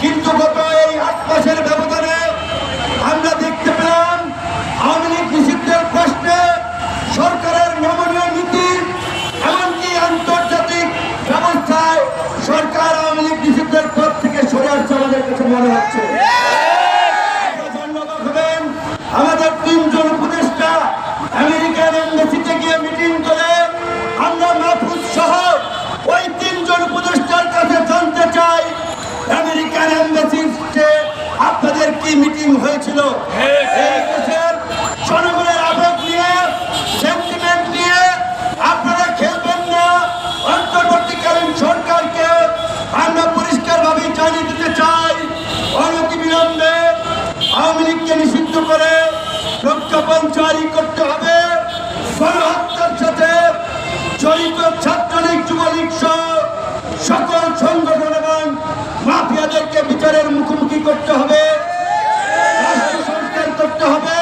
কিন্তু গত এই আট মাসের ফরম জারি করতে হবে। গণহত্যার সাথে জড়িত ছাত্রলীগ, যুবলীগ সহ সকল সংগঠন এবং মাফিয়াদেরকে বিচারের মুখোমুখি করতে হবে। সংস্কার করতে হবে।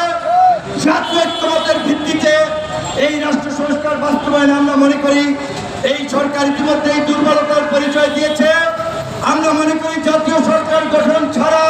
ভিত্তিতে এই রাষ্ট্র সংস্কার আমরা করি, এই দুর্বলতার পরিচয় দিয়েছে। আমরা মনে করি জাতীয় সরকার গঠন ছাড়া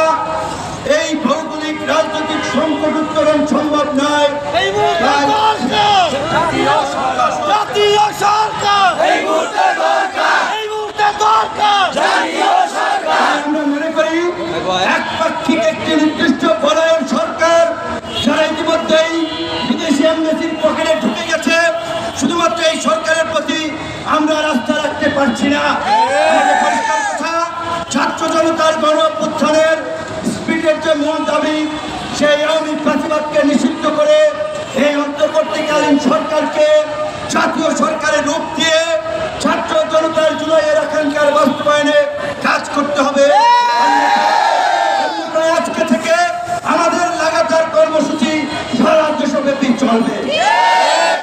পারছি না। ছাত্র জনতার গণপুত্থানের স্পিডের যে মূল দাবি, সেই আওয়ামী প্রতিবাদকে নিষিদ্ধ করে এই অন্তর্বর্তীকালীন সরকারকে জাতীয় সরকারের রূপ দিয়ে ছাত্র জনতার জুলাইয়ের এখানকার বাস্তবায়নে কাজ করতে হবে। আজকে থেকে আমাদের লাগাতার কর্মসূচি সারা দেশব্যাপী চলবে।